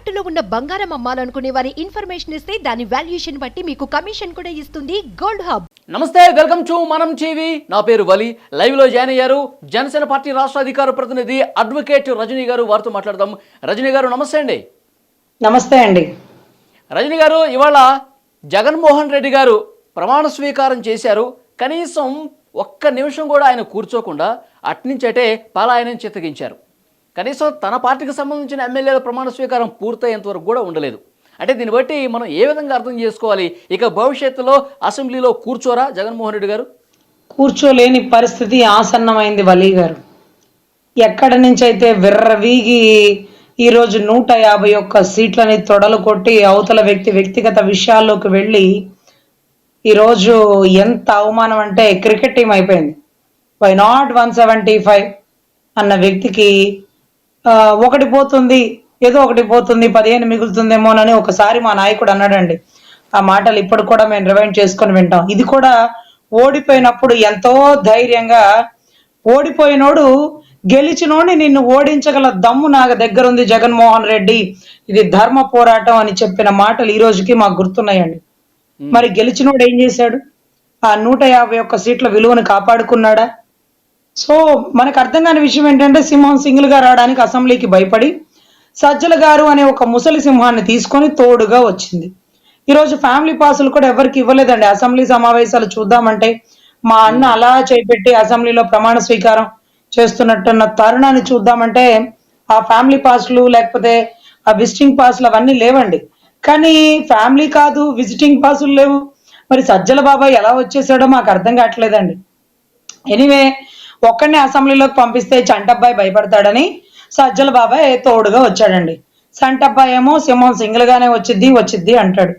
తాకట్టులో ఉన్న బంగారం అమ్మాలనుకునే వారి ఇన్ఫర్మేషన్ ఇస్తే దాని వాల్యుయేషన్ బట్టి మీకు కమిషన్ కూడా ఇస్తుంది గోల్డ్ హబ్. నమస్తే వెల్కమ్ టు మనం టీవీ. నా పేరు వలి. లైవ్లో జాయిన్ అయ్యారు. జనసేన పార్టీ రాష్ట్ర అధికార ప్రతినిధి అడ్వకేట్ రజనీ గారు. వారితో మాట్లాడదాం. రజనీ గారు నమస్తే అండి. నమస్తే అండి. రజనీ గారు ఇవాళ జగన్మోహన్ రెడ్డి గారు ప్రమాణ స్వీకారం చేశారు. కనీసం ఒక్క నిమిషం కూడా ఆయన కూర్చోకుండా అట్నుంచటే పలాయనం చిత్తగించారు కనీసం తన పార్టీకి సంబంధించిన ఎమ్మెల్యేల ప్రమాణ స్వీకారం పూర్తయ్యేంత వరకు కూడా ఉండలేదు. అంటే దీన్ని బట్టి మనం ఏ విధంగా అర్థం చేసుకోవాలి? ఇక భవిష్యత్తులో అసెంబ్లీలో కూర్చోరా జగన్మోహన్ రెడ్డి గారు? కూర్చోలేని పరిస్థితి ఆసన్నమైంది వలీ గారు. ఎక్కడి నుంచి అయితే విర్రవీగి ఈరోజు నూట యాభై ఒక్క సీట్లని తొడలు కొట్టి అవతల వ్యక్తి వ్యక్తిగత విషయాల్లోకి వెళ్ళి ఈరోజు ఎంత అవమానం అంటే క్రికెట్ టీం అయిపోయింది. Why not one seventy five అన్న వ్యక్తికి ఒకటి పోతుంది ఏదో ఒకటి పోతుంది పదిహేను మిగులుతుందేమోనని ఒకసారి మా నాయకుడు అన్నాడండి. ఆ మాటలు ఇప్పుడు కూడా మేము రివైండ్ చేసుకొని వింటాం. ఇది కూడా ఓడిపోయినప్పుడు ఎంతో ధైర్యంగా ఓడిపోయినోడు గెలిచినోడిని నిన్ను ఓడించగల దమ్ము నా దగ్గర ఉంది జగన్మోహన్ రెడ్డి. ఇది ధర్మ పోరాటం అని చెప్పిన మాటలు ఈ రోజుకి మాకు గుర్తున్నాయండి. మరి గెలిచినోడు ఏం చేశాడు? ఆ నూట యాభై ఒక్క సీట్ల విలువను కాపాడుకున్నాడా? సో మనకు అర్థం కాని విషయం ఏంటంటే సింహం సింగిల్గా రావడానికి అసెంబ్లీకి భయపడి సజ్జల గారు అనే ఒక ముసలి సింహాన్ని తీసుకొని తోడుగా వచ్చింది. ఈరోజు ఫ్యామిలీ పాసులు కూడా ఎవరికి ఇవ్వలేదండి. అసెంబ్లీ సమావేశాలు చూద్దామంటే మా అన్న అలా చేపెట్టి అసెంబ్లీలో ప్రమాణ స్వీకారం చేస్తున్నట్టున్న తరుణాన్ని చూద్దామంటే ఆ ఫ్యామిలీ పాసులు లేకపోతే ఆ విజిటింగ్ పాసులు అవన్నీ లేవండి. కానీ ఫ్యామిలీ కాదు విజిటింగ్ పాసులు లేవు. మరి సజ్జల బాబాయ్ ఎలా వచ్చేసాడో మాకు అర్థం కావట్లేదండి. ఎనీవే ఒక్కడిని అసెంబ్లీలోకి పంపిస్తే చంటబ్బాయి భయపడతాడని సజ్జల బాబాయ్ తోడుగా వచ్చాడండి. సంటబ్బాయి ఏమో సింహం సింగిల్ గానే వచ్చిద్ది వచ్చిద్ది అంటాడు.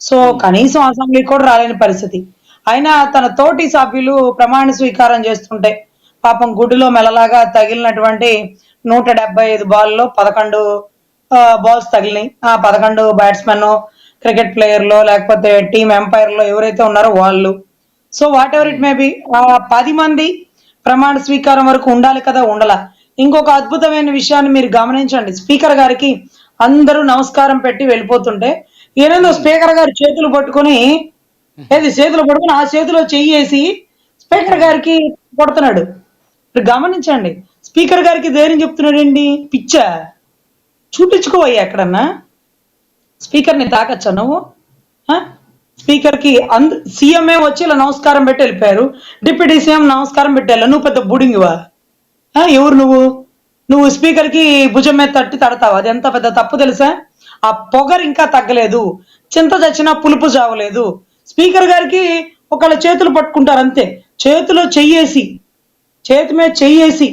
సో కనీసం అసెంబ్లీ కూడా రాలేని పరిస్థితి. అయినా తన తోటి సభ్యులు ప్రమాణ స్వీకారం చేస్తుంటే పాపం గుడిలో మెలలాగా తగిలినటువంటి నూట డెబ్బై ఐదు బాల్లో పదకొండు బాల్స్ తగిలినాయి. ఆ పదకొండు బ్యాట్స్మెన్ క్రికెట్ ప్లేయర్లో లేకపోతే టీమ్ ఎంపైర్లో ఎవరైతే ఉన్నారో వాళ్ళు. So whatever it may be పది మంది ప్రమాణ స్వీకారం వరకు ఉండాలి కదా ఉండాలా? ఇంకొక అద్భుతమైన విషయాన్ని మీరు గమనించండి. స్పీకర్ గారికి అందరూ నమస్కారం పెట్టి వెళ్ళిపోతుంటే ఈయనేందో స్పీకర్ గారు చేతులు పట్టుకొని ఏది చేతులు పట్టుకుని ఆ చేతిలో చెయ్యేసి స్పీకర్ గారికి కొడుతున్నాడు గమనించండి. స్పీకర్ గారికి ధైర్యం చెప్తున్నాడండి పిచ్చా? చూపించుకోవయ్యా ఎక్కడన్నా? స్పీకర్ని తాకచ్చా నువ్వు? స్పీకర్కి అంద సీఎంఏ వచ్చి ఇలా నమస్కారం పెట్టి వెళ్ళిపోయారు. డిప్యూటీ సీఎం నమస్కారం పెట్టేలా నువ్వు పెద్ద బుడింగివా? ఎవరు నువ్వు? నువ్వు స్పీకర్కి భుజం మీద తట్టి తడతావు? అది ఎంత పెద్ద తప్పు తెలుసా? ఆ పొగరు ఇంకా తగ్గలేదు. చింత చచ్చినా పులుపు చావలేదు. స్పీకర్ గారికి ఒకళ్ళ చేతులు పట్టుకుంటారు అంతే. చేతిలో చెయ్యేసి చేతి మీద చెయ్యేసి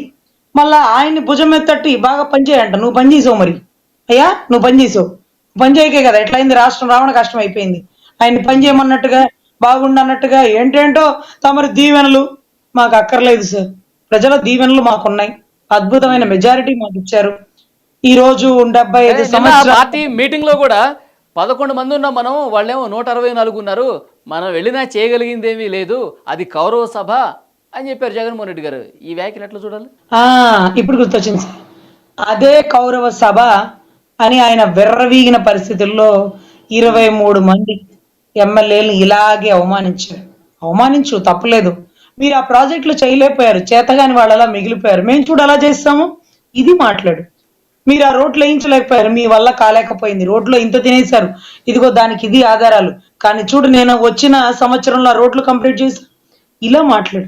మళ్ళా ఆయన్ని భుజం మీద తట్టి బాగా పనిచేయంట నువ్వు పనిచేసావు మరి. అయ్యా నువ్వు పనిచేసావు చేసావు. పని చేయకే కదా. ఎట్లయింది? రాష్ట్రం రావణ కష్టం అయిపోయింది. ఆయన్ని పని చేయమన్నట్టుగా బాగుండన్నట్టుగా ఏంటేంటో తమరి దీవెనలు మాకు అక్కర్లేదు సార్. ప్రజల దీవెనలు మాకున్నాయి. అద్భుతమైన మెజారిటీ మాకు ఇచ్చారు. ఈ రోజు డెబ్బై ఐదు సంవత్సరాలు పార్టీ మీటింగ్లో కూడా పదకొండు మంది ఉన్నాం మనం వాళ్ళేమో నూట అరవై నాలుగు ఉన్నారు. మనం వెళ్ళినా చేయగలిగిందేమీ లేదు. అది కౌరవ సభ అని చెప్పారు జగన్మోహన్ రెడ్డి గారు. ఈ వ్యాఖ్యలు ఎట్లా చూడాలి? ఆ ఇప్పుడు గుర్తొచ్చింది సార్. అదే కౌరవ సభ అని ఆయన విర్రవీగిన పరిస్థితుల్లో ఇరవై మూడు మంది ఎమ్మెల్యేలు ఇలాగే అవమానించారు. అవమానించు తప్పలేదు. మీరు ఆ ప్రాజెక్టులు చేయలేకపోయారు. చేతగాని వాళ్ళలా మిగిలిపోయారు. మేము చూడు అలా చేస్తాము. ఇది మాట్లాడు. మీరు ఆ రోడ్లు వేయించలేకపోయారు. మీ వల్ల కాలేకపోయింది. రోడ్లో ఇంత తినేశారు. ఇదిగో దానికి ఇది ఆధారాలు. కానీ చూడు నేను వచ్చిన సంవత్సరంలో ఆ రోడ్లు కంప్లీట్ చేసి ఇలా మాట్లాడు.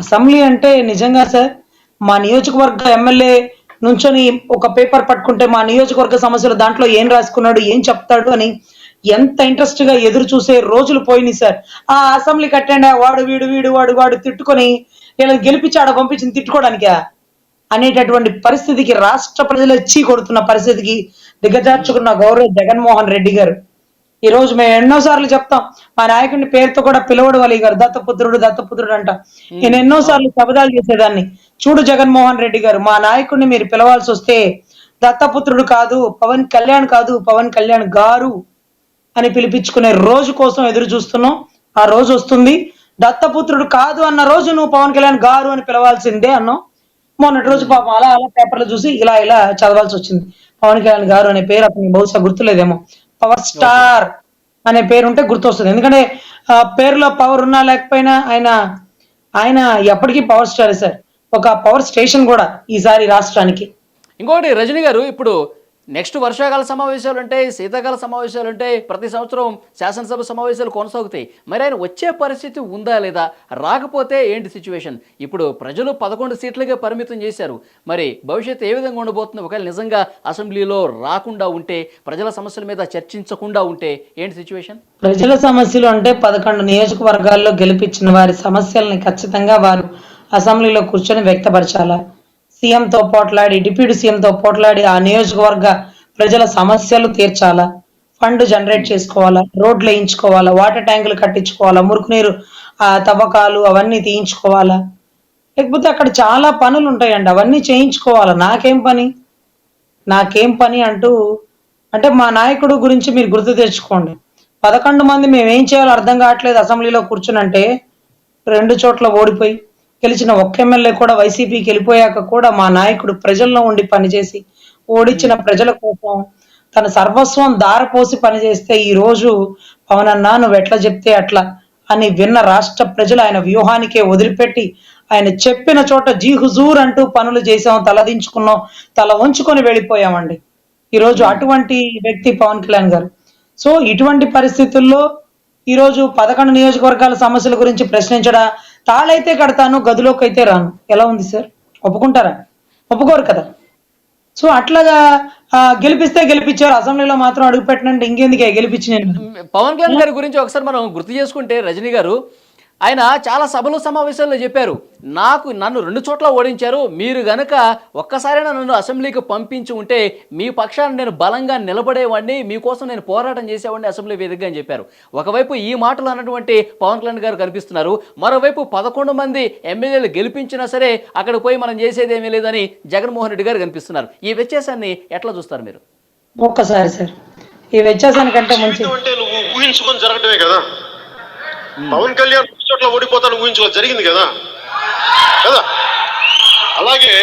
అసెంబ్లీ అంటే నిజంగా సార్ మా నియోజకవర్గ ఎమ్మెల్యే నుంచొని ఒక పేపర్ పట్టుకుంటే మా నియోజకవర్గ సమస్యలు దాంట్లో ఏం రాసుకున్నాడు ఏం చెప్తాడు అని ఎంత ఇంట్రెస్ట్గా ఎదురు చూసే రోజులు పోయినాయి సార్. ఆ అసెంబ్లీ కట్టండి వాడు వీడు వీడు వాడు వాడు తిట్టుకొని వీళ్ళని గెలిపించి ఆడ పంపించింది తిట్టుకోవడానికా అనేటటువంటి పరిస్థితికి రాష్ట్ర ప్రజలు వచ్చి కొడుతున్న పరిస్థితికి దిగజార్చుకున్న గౌరవ జగన్మోహన్ రెడ్డి గారు. ఈ రోజు మేము ఎన్నో సార్లు చెప్తాం మా నాయకుడిని పేరుతో కూడా పిలవడు వలి గారు దత్తపుత్రుడు దత్తపుత్రుడు అంట. నేను ఎన్నో సార్లు శబదాలు చేసేదాన్ని. చూడు జగన్మోహన్ రెడ్డి గారు మా నాయకుడిని మీరు పిలవాల్సి వస్తే దత్తపుత్రుడు కాదు పవన్ కళ్యాణ్ కాదు పవన్ కళ్యాణ్ గారు. అని పిలిపించుకునే రోజు కోసం ఎదురు చూస్తున్నాం. ఆ రోజు వస్తుంది. దత్తపుత్రుడు కాదు అన్న రోజు నువ్వు పవన్ కళ్యాణ్ గారు అని పిలవాల్సిందే అన్నాం మొన్నటి రోజు పాపం అలా అలా పేపర్లు చూసి ఇలా ఇలా చదవాల్సి వచ్చింది. పవన్ కళ్యాణ్ గారు అనే పేరు అతనికి బహుశా గుర్తులేదేమో. పవర్ స్టార్ అనే పేరు ఉంటే గుర్తొస్తుంది. ఎందుకంటే ఆ పేరులో పవర్ ఉన్నా లేకపోయినా ఆయన ఆయన ఎప్పటికీ పవర్ స్టార్ సార్. ఒక పవర్ స్టేషన్ కూడా ఈసారి రాష్ట్రానికి. ఇంకోటి రజనీ గారు ఇప్పుడు నెక్స్ట్ వర్షాకాల సమావేశాలు ఉంటాయి శీతాకాల సమావేశాలు ఉంటాయి ప్రతి సంవత్సరం శాసనసభ సమావేశాలు కొనసాగుతాయి. మరి ఆయన వచ్చే పరిస్థితి ఉందా లేదా? రాకపోతే ఏంటి సిచ్యువేషన్? ఇప్పుడు ప్రజలు పదకొండు సీట్లకే పరిమితం చేశారు. మరి భవిష్యత్తు ఏ విధంగా ఉండబోతుంది? ఒకవేళ నిజంగా అసెంబ్లీలో రాకుండా ఉంటే ప్రజల సమస్యల మీద చర్చించకుండా ఉంటే ఏంటి సిచ్యువేషన్? ప్రజల సమస్యలు అంటే పదకొండు నియోజకవర్గాల్లో గెలిపించిన వారి సమస్యల్ని ఖచ్చితంగా వారు అసెంబ్లీలో కూర్చొని వ్యక్తపరచాలా? సీఎంతో పోట్లాడి డిప్యూటీ సీఎంతో పోట్లాడి ఆ నియోజకవర్గ ప్రజల సమస్యలు తీర్చాలా? ఫండ్ జనరేట్ చేసుకోవాలా? రోడ్లు వేయించుకోవాలా? వాటర్ ట్యాంకులు కట్టించుకోవాలా? మురుకునీరు ఆ తవ్వకాలు అవన్నీ తీయించుకోవాలా? లేకపోతే అక్కడ చాలా పనులు ఉంటాయండి అవన్నీ చేయించుకోవాలా? నాకేం పని? నాకేం పని అంటూ అంటే మా నాయకుడు గురించి మీరు గుర్తు తెచ్చుకోండి. పదకొండు మంది మేము ఏం చేయాలో అర్థం కావట్లేదు అసెంబ్లీలో కూర్చునంటే రెండు చోట్ల ఓడిపోయి గెలిచిన ఒక్క ఎమ్మెల్యే కూడా వైసీపీకి వెళ్ళిపోయాక కూడా మా నాయకుడు ప్రజల్లో ఉండి పనిచేసి ఓడించిన ప్రజల కోసం తన సర్వస్వం దారపోసి పనిచేస్తే ఈ రోజు పవన్ అన్నా నువ్వు ఎట్లా చెప్తే అట్లా అని విన్న రాష్ట్ర ప్రజలు ఆయన వ్యూహానికే వదిలిపెట్టి ఆయన చెప్పిన చోట జీ హుజూర్ అంటూ పనులు చేసాం తలదించుకున్నాం తల ఉంచుకొని వెళ్ళిపోయామండి. ఈరోజు అటువంటి వ్యక్తి పవన్ కళ్యాణ్ గారు. సో ఇటువంటి పరిస్థితుల్లో ఈరోజు పదకొండు నియోజకవర్గాల సమస్యల గురించి ప్రశ్నించడా తాళైతే కడతాను గదిలోకి అయితే రాను. ఎలా ఉంది సార్? ఒప్పుకుంటారా? ఒప్పుకోరు కదా. సో అట్లాగా గెలిపిస్తే గెలిపించారు. అసెంబ్లీలో మాత్రం అడుగు పెట్టినంటే ఇంకెందుకే గెలిపించి నేను? పవన్ కళ్యాణ్ గారి గురించి ఒకసారి మనం గుర్తు చేసుకుంటే రజనీ గారు ఆయన చాలా సభలు సమావేశాల్లో చెప్పారు నాకు నన్ను రెండు చోట్ల ఓడించారు మీరు గనక ఒక్కసారైనా నన్ను అసెంబ్లీకి పంపించి ఉంటే మీ పక్షాన్ని నేను బలంగా నిలబడేవాడిని మీకోసం నేను పోరాటం చేసేవాడిని అసెంబ్లీ వేదికగా అని చెప్పారు. ఒకవైపు ఈ మాటలు అన్నటువంటి పవన్ కళ్యాణ్ గారు కనిపిస్తున్నారు మరోవైపు పదకొండు మంది ఎమ్మెల్యేలు గెలిపించినా సరే అక్కడ పోయి మనం చేసేది ఏమీ లేదని జగన్మోహన్ రెడ్డి గారు కనిపిస్తున్నారు. ఈ వ్యత్యాసాన్ని ఎట్లా చూస్తారు మీరు? ఒక్కసారి సార్ ఈ వ్యత్యాసానికంటే మంచి ఊహించుకొని జరగటమే కదా? పవన్ కళ్యాణ్ చోట్ల ఓడిపోతాను ఊహించుకో జరిగింది కదా? కదా? అలాగే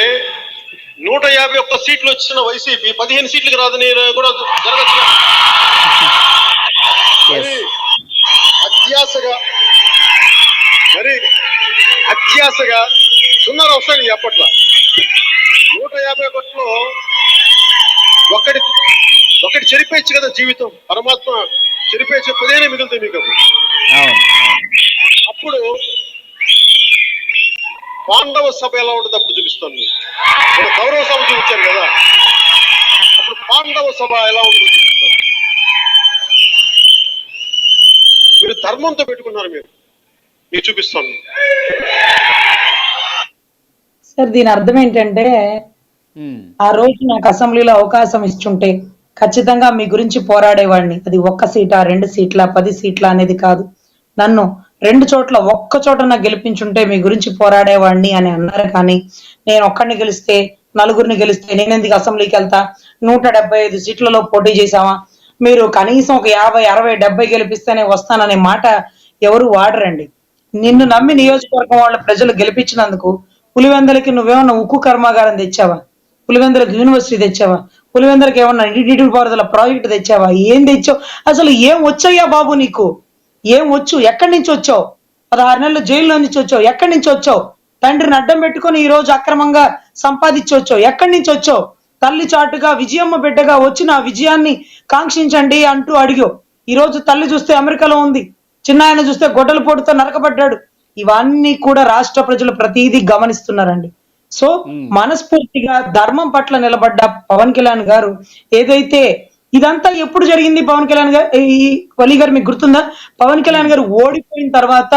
నూట యాభై ఒక్క సీట్లు వచ్చిన వైసీపీ పదిహేను సీట్లకు రాదని కూడా జరగచ్చు మరి అత్యాశగా మరి అత్యాశగా సున్నారు వస్తాయి అప్పట్లో. నూట యాభై ఒకటిలో ఒకటి ఒకటి చెరిపేయచ్చు కదా జీవితం? పరమాత్మ చెరిపేసి పదిహేనే మిగులుతాయి మీకు అప్పుడు. అవును అప్పుడు పాండవ సభ ఎలా ఉంటుంది అప్పుడు చూపిస్తాను. మన కౌరవ సభ చూపించారు కదా. అప్పుడు పాండవ సభ ఎలా ఉంటుందో చూపిస్తాను. మీరు ధర్మంతో పెట్టుకున్నారు మీరు. మీకు చూపిస్తాను. సార్ దీని అర్థం ఏంటంటే. ఆ రోజు నాకు అసెంబ్లీలో అవకాశం ఇచ్చుంటే ఖచ్చితంగా మీ గురించి పోరాడేవాడిని. అది ఒక్క సీటా రెండు సీట్ల పది సీట్ల అనేది కాదు. నన్ను రెండు చోట్ల ఒక్క చోట నాకు గెలిపించుంటే మీ గురించి పోరాడేవాడిని అని అన్నారు. కానీ నేను ఒక్కడిని గెలిస్తే నలుగురిని గెలిస్తే నేను ఎందుకు అసెంబ్లీకి వెళ్తా? నూట డెబ్బై ఐదు సీట్లలో పోటీ చేశావా? మీరు కనీసం ఒక యాభై అరవై డెబ్బై గెలిపిస్తేనే వస్తాననే మాట ఎవరు వాడరండి. నిన్ను నమ్మి నియోజకవర్గం వాళ్ళ ప్రజలు గెలిపించినందుకు పులివెందలకి నువ్వేమన్నా ఉక్కు కర్మాగారం తెచ్చావా? పులివెందలకు యూనివర్సిటీ తెచ్చావా? పులివెందలకి ఏమన్నా నీటి పారుదల ప్రాజెక్ట్ తెచ్చావా? ఏం తెచ్చావు? అసలు ఏం వచ్చాయా బాబు నీకు? ఏం వచ్చు? ఎక్కడి నుంచి వచ్చావు? పదహారు నెలలు జైల్లో నుంచి వచ్చావు. ఎక్కడి నుంచి వచ్చావు? తండ్రిని అడ్డం పెట్టుకొని ఈ రోజు అక్రమంగా సంపాదించి వచ్చావు. ఎక్కడి నుంచి వచ్చావు? తల్లి చాటుగా విజయమ్మ బిడ్డగా వచ్చిన విజయాన్ని కాంక్షించండి అంటూ అడిగావు. ఈ రోజు తల్లి చూస్తే అమెరికాలో ఉంది. చిన్న ఆయన చూస్తే గొడ్డల పోటుతో నరకబడ్డాడు ఇవన్నీ కూడా రాష్ట్ర ప్రజలు ప్రతిదీ గమనిస్తున్నారండి. సో మనస్ఫూర్తిగా ధర్మం పట్ల నిలబడ్డ పవన్ కళ్యాణ్ గారు ఏదైతే ఇదంతా ఎప్పుడు జరిగింది పవన్ కళ్యాణ్ గారు? ఈ వలీ గారు మీకు గుర్తుందా? పవన్ కళ్యాణ్ గారు ఓడిపోయిన తర్వాత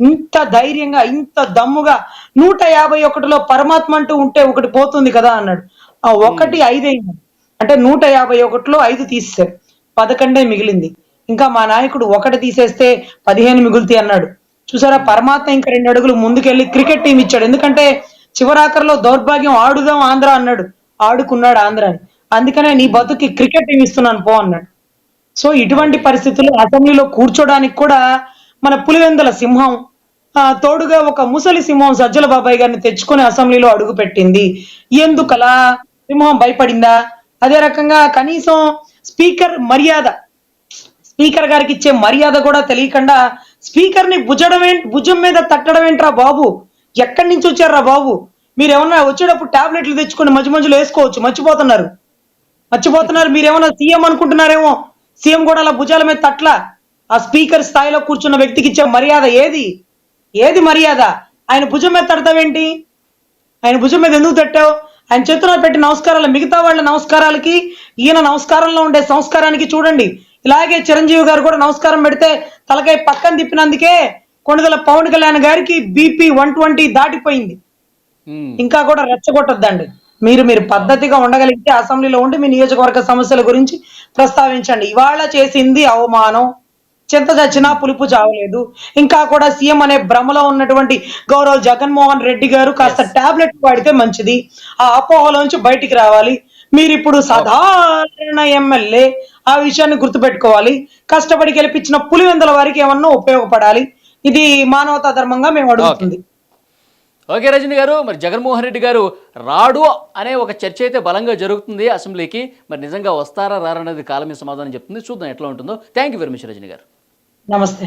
ఇంత ధైర్యంగా ఇంత దమ్ముగా నూట యాభై ఒకటిలో పరమాత్మ అంటూ ఉంటే ఒకటి పోతుంది కదా అన్నాడు. ఆ ఒకటి ఐదు అయింది అంటే నూట యాభై ఒకటిలో ఐదు తీసేశారు. పదకొండే మిగిలింది. ఇంకా మా నాయకుడు ఒకటి తీసేస్తే పదిహేను మిగులుతాయి అన్నాడు. చూసారా? పరమాత్మ ఇంకా రెండు అడుగులు ముందుకెళ్ళి క్రికెట్ టీం ఇచ్చాడు. ఎందుకంటే చివరాఖరిలో దౌర్భాగ్యం ఆడుదాం ఆంధ్ర అన్నాడు. ఆడుకున్నాడు ఆంధ్ర అని అందుకనే నీ బతుకి క్రికెట్ టీం ఇస్తున్నాను పో అన్నాడు. సో ఇటువంటి పరిస్థితుల్లో అసెంబ్లీలో కూర్చోడానికి కూడా మన పులివెందుల సింహం తోడుగా ఒక ముసలి సింహం సజ్జల బాబాయ్ గారిని తెచ్చుకొని అసెంబ్లీలో అడుగు పెట్టింది ఎందుకలా? సింహం భయపడిందా? అదే రకంగా కనీసం స్పీకర్ మర్యాద స్పీకర్ గారికి ఇచ్చే మర్యాద కూడా తెలియకుండా స్పీకర్ని భుజడం భుజం మీద తట్టడం ఏంట్రా బాబు? ఎక్కడి నుంచి వచ్చారా బాబు? మీరు ఏమన్నా వచ్చేటప్పుడు టాబ్లెట్లు తెచ్చుకొని మధ్య మధ్యలో వేసుకోవచ్చు మర్చిపోతున్నారు. మర్చిపోతున్నారు. మీరేమన్నా సీఎం అనుకుంటున్నారేమో? సీఎం కూడా అలా భుజాల మీద తట్ల ఆ స్పీకర్ స్థాయిలో కూర్చున్న వ్యక్తికి ఇచ్చే మర్యాద ఏది? ఏది మర్యాద? ఆయన భుజం మీద తడతావేంటి? ఆయన భుజం మీద ఎందుకు తట్టావు? ఆయన చేతిలో పెట్టి నమస్కారాలు మిగతా వాళ్ళ నమస్కారాలకి ఈయన నమస్కారంలో ఉండే సంస్కారానికి చూడండి. ఇలాగే చిరంజీవి గారు కూడా నమస్కారం పెడితే తలకాయ పక్కన తిప్పినందుకే కొణిదల పవన్ కళ్యాణ్ గారికి బీపీ వన్ ట్వంటీ దాటిపోయింది. ఇంకా కూడా రెచ్చగొట్టొద్దండి. మీరు మీరు పద్ధతిగా ఉండగలిగితే అసెంబ్లీలో ఉండి మీ నియోజకవర్గ సమస్యల గురించి ప్రస్తావించండి. ఇవాళ చేసింది అవమానం. చింత చచ్చినా పులుపు చావలేదు. ఇంకా కూడా సీఎం అనే భ్రమలో ఉన్నటువంటి గౌరవ్ జగన్మోహన్ రెడ్డి గారు కాస్త టాబ్లెట్ వాడితే మంచిది. ఆ అపోహలోంచి బయటికి రావాలి. మీరు ఇప్పుడు సాధారణ ఎమ్మెల్యే ఆ విషయాన్ని గుర్తుపెట్టుకోవాలి. కష్టపడి గెలిపించిన పులివెందుల వారికి ఏమన్నా ఉపయోగపడాలి? ఇది మానవతా ధర్మంగా మేము అడుగుతుంది. ఓకే రజని గారు. మరి జగన్మోహన్ రెడ్డి గారు రాడు అనే ఒక చర్చ అయితే బలంగా జరుగుతుంది అసెంబ్లీకి. మరి నిజంగా వస్తారా రారనేది కాలమే సమాధానం చెప్తుంది. చూద్దాం ఎట్లా ఉంటుందో. Thank you very much Rajani గారు. నమస్తే